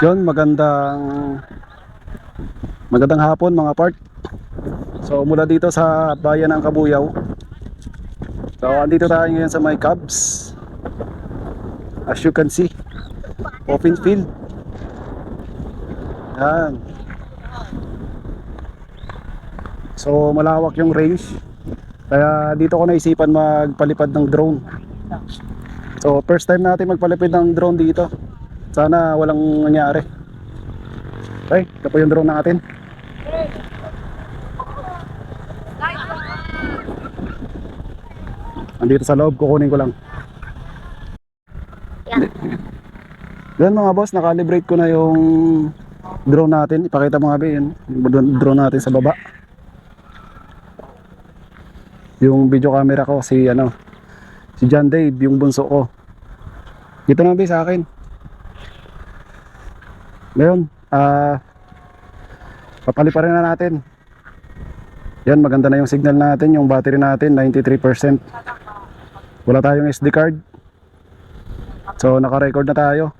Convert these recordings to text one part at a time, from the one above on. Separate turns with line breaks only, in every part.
Yun, magandang magandang hapon mga part. So mula dito sa bayan ng Kabuyaw. So andito tayo ngayon sa may Cubs. As you can see, open field. Yan. So malawak yung range. Kaya dito ko naisipan magpalipad ng drone. So first time natin magpalipad ng drone dito. Sana walang nangyari. Okay, ito po yung drone natin. Andito sa loob, kukunin ko lang. Yan mga boss, nakalibrate ko na yung drone natin. Ipakita mo nga ba yun, yung drone natin sa baba. Yung video camera ko, si ano, si John Dave, yung bunso ko. Dito na ba sa akin? Ngayon, ah, papaliparin na natin. Yan, maganda na yung signal natin, yung battery natin, 93%. Wala tayong SD card. So, naka-record na tayo.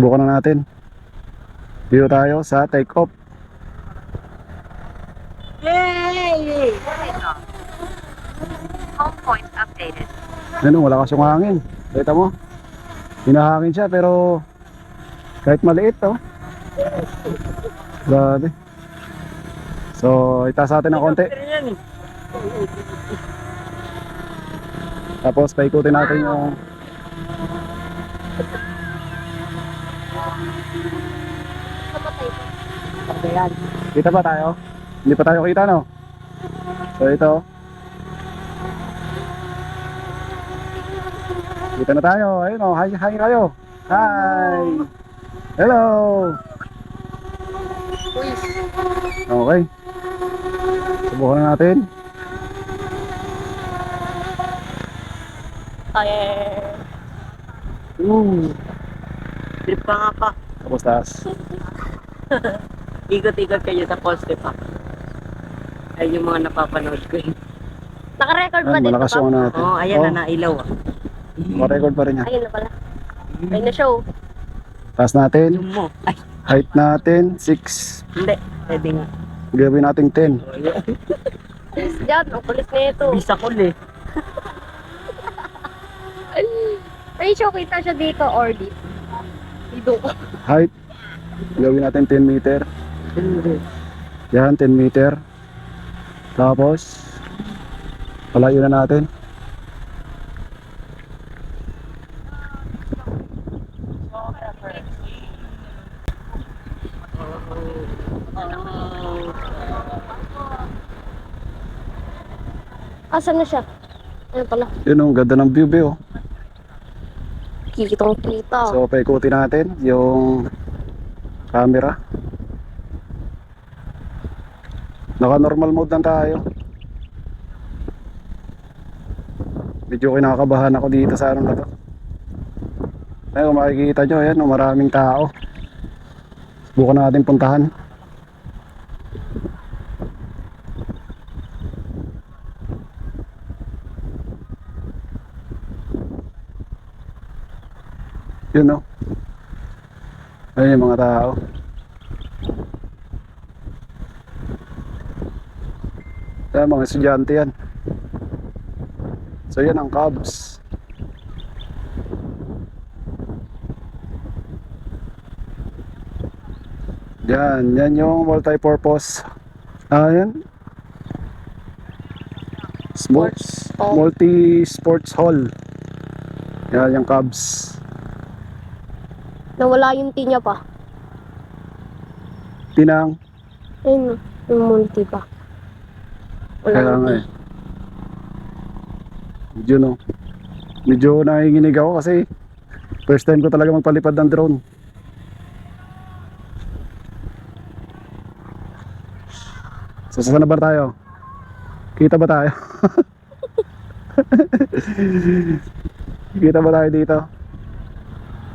Bukan na natin. Dito tayo sa take off.
Yay! Home point updated.
Ano, wala kasi yung hangin. Kita mo? Hinahangin siya pero kahit maliit oh. Grabe. So, itaas natin ng konti. Tapos paikutin natin yung Kita ba tayo? Hindi pa tayo kita no? So ito. Kita na tayo. Ayun oh, hi, hi kayo. Hi. Hello. Okay. Subukan na natin.
Ay,
Ooh.
trip pa nga pa.
Tapos taas.
Ikot-ikot kayo sa poste pa. Ay, yung mga napapanood ko yun.
Naka-record ba
Ayan,
dito
malakas
pa?
yung ano natin.
Oo, oh, ayan
Oh,
na, nailaw ah.
Ma-record pa rin niya.
Ayun na pala. Ayun na show.
Taas natin.
Yung mo. Ay,
Height natin 6.
hindi. Pwede nga.
Gawin natin 10.
Alis dyan, ang kulit na ito.
Bisa ko eh.
Ay, show kita siya dito or dito. Dito ko.
Height. Gawin natin 10 meter. Yan, 10 meter. Tapos, palayo na natin.
Asan na siya? Ayun pala.
Yun ang ganda ng view, be, oh.
Kitang kita.
So, paikutin natin yung camera. Naka-normal mode lang tayo. Medyo kinakabahan ako dito sa ano na to. Ay, kung makikita nyo, ayan, oh, maraming tao. Subukan natin puntahan. Yun no. Ayun yung mga tao. Yan, mga estudyante yan. So yan ang Cubs. Yan, yan yung multi-purpose. Ah, yan. Sports, multi-sports hall. Yan yung Cubs.
Nawala yung T niya pa.
Tinang.
Ayun, yung multi pa. Wala
Kaya nga eh. Medyo no. Medyo nanginginig ako kasi first time ko talaga magpalipad ng drone. So saan na ba tayo? Kita ba tayo? Kita ba tayo dito?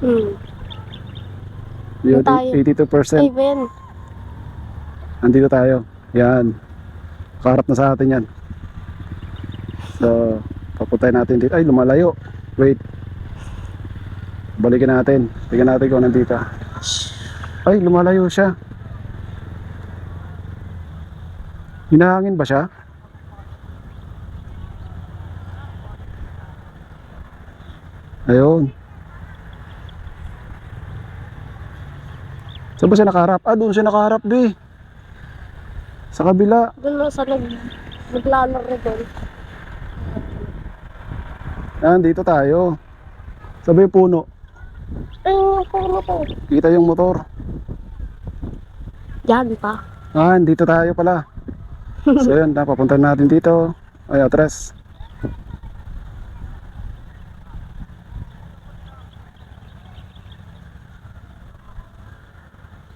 Hmm.
Yun,
tayo?
82%.
Ay, Ben.
Nandito tayo. Yan. Kaharap na sa atin yan. So, papuntay natin dito. Ay, lumalayo. Wait. Balikin natin. Tingnan natin kung nandito. Ay, lumalayo siya. Hinahangin ba siya? Ayun. Saan ba siya nakaharap? Ah, doon siya nakaharap, di. Sa kabila.
Doon lang sa nag, naglalaro doon.
Ah, dito tayo. Sabi yung puno.
Ay, yung puno to.
Kita yung motor.
Yan pa.
Ah, dito tayo pala. So yun, napapunta natin dito. Ay, atras.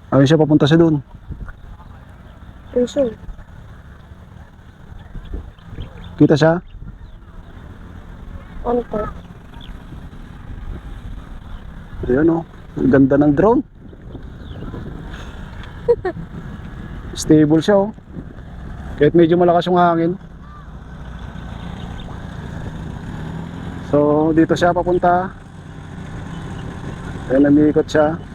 Ayun siya, papunta siya dun.
Puso.
Kita siya?
Ano to?
Ayun oh. Ang ganda ng drone. Stable siya oh. Kahit medyo malakas yung hangin. So, dito siya papunta. Ayun, namiikot siya.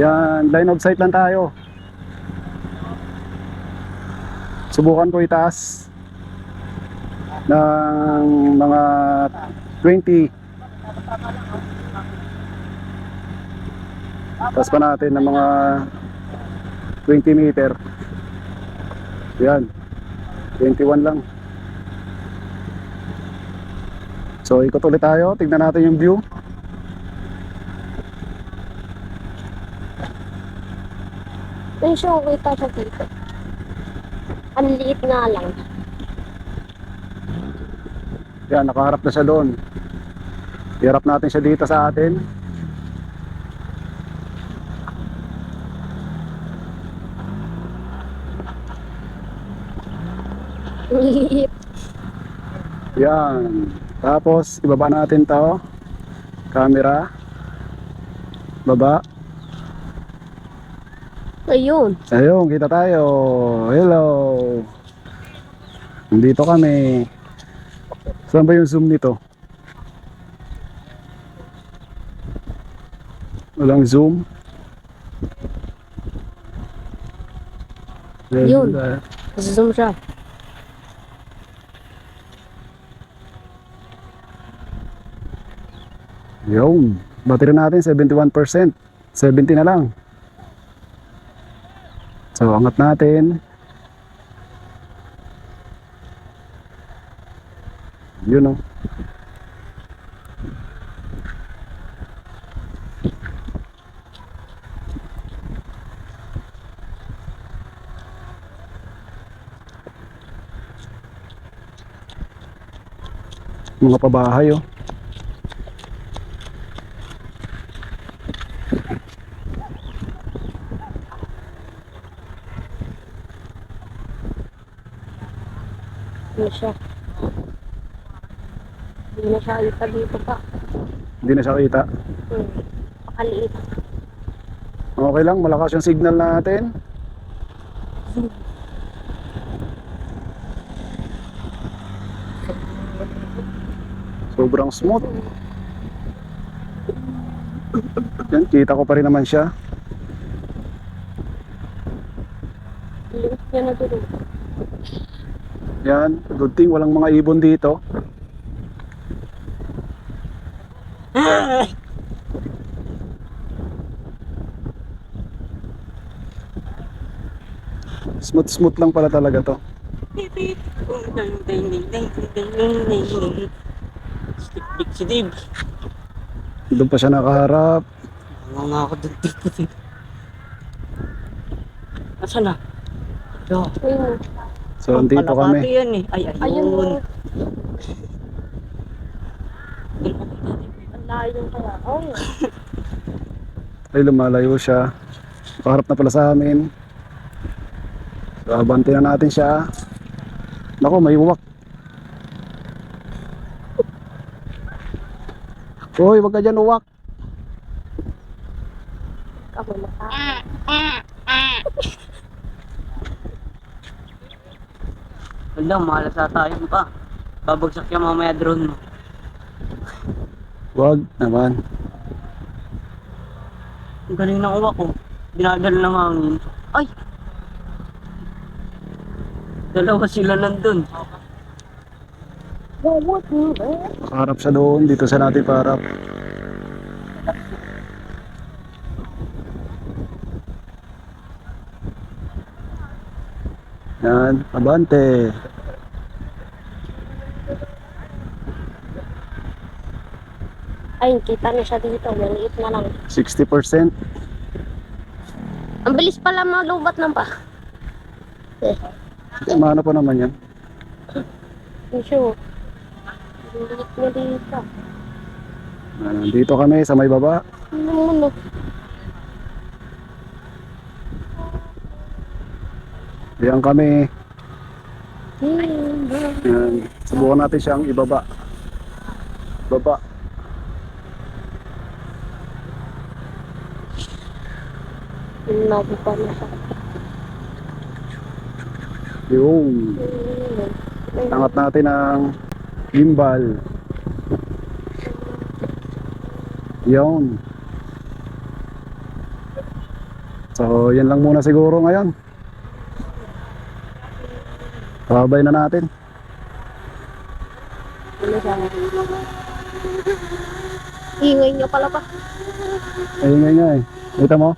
Yan, line of sight lang tayo. Subukan ko itaas ng mga 20. Taas pa natin ng mga 20 meter. Yan. 21 lang. So ikot ulit tayo. Tignan natin yung view.
Puso, kita siya dito. Ang liit nga lang.
Yan, nakaharap na siya doon. Hirap natin siya dito sa atin.
Ang liit.
Yan. Tapos, ibaba natin to. Camera. Baba.
Ayun.
Ayun, kita tayo. Hello. Nandito kami. Saan ba yung zoom nito? Walang zoom.
Yun. Zoom siya.
Yun. Battery natin 71%. 70 na lang. So, angat natin. Yun oh. Mga pabahay oh.
Ano siya? Hindi na siya kita dito pa.
Hindi na siya kita.
Hmm. Pakaliit.
Okay lang, malakas yung signal natin. Sobrang smooth. Yan, kita ko pa rin naman siya.
Liit niya na doon.
Yan, good thing walang mga ibon dito. Smooth smooth lang pala talaga to.
Slik si Dave.
Doon pa siya nakaharap.
Ano nga ako doon dito. Nasaan na? Yo.
So, andito
Kalapati
kami.
yan eh. Ay,
Ayun.
ayun.
Ang layo kaya. Oh.
Ay, lumalayo siya. Nakaharap na pala sa amin. So, abanti na natin siya. Nako, may uwak. Hoy, wag ka dyan uwak.
Ako na pa.
Wala, mahalata tayo pa. Babagsak yung mamaya drone mo.
Wag naman.
Ang galing ng uwak ko. Dinadala ng hangin. Ay! Dalawa sila nandun.
Harap sa doon, dito sa natin parap. Yan, abante.
Ayun, kita na siya dito. Maliit na lang.
60%.
Ang bilis pala malubat ng pa. Eh,
Mana pa naman yan.
yung sure. Maliit na dito.
Ah, Nandito kami sa may baba.
Ano mo
Diyan kami. Yan. Subukan natin siyang ibaba. Baba.
Nabi pa na siya.
Yung. Angat natin ang gimbal. Yun. So, yan lang muna siguro ngayon. Babay na natin.
Ingay niyo pala pa.
Ayun nga eh. Kita mo?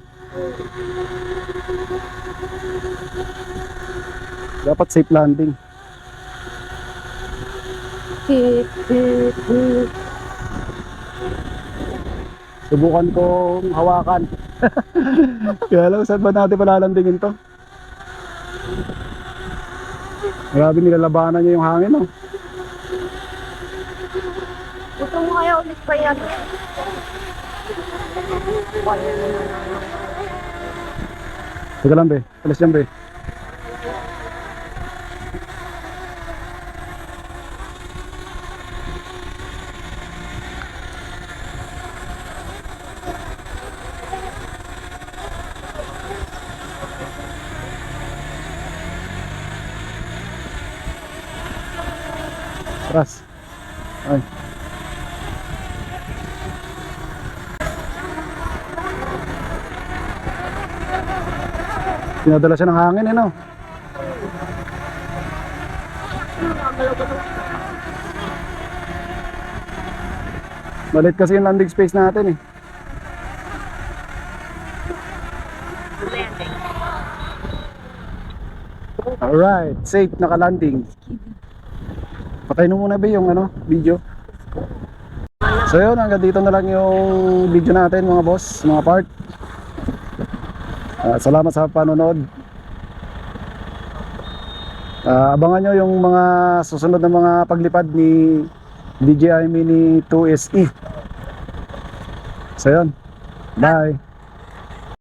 Dapat safe landing. Subukan kong hawakan. Kaya lang, saan ba natin palalandingin to? Grabe nilalabanan niya yung hangin, oh.
Gusto mo kaya ulit pa yan?
Teka lang, be. Alas yan, be. Tras. Ay. Pinadala siya ng hangin, eh, no? Malit kasi yung landing space natin, eh. Alright, safe naka-landing. Patay na muna ba yung ano, video? So yun, hanggang dito na lang yung video natin mga boss, mga part. Ah, salamat sa panonood. Ah, abangan nyo yung mga susunod na mga paglipad ni DJI Mini 2 SE. So yun, bye!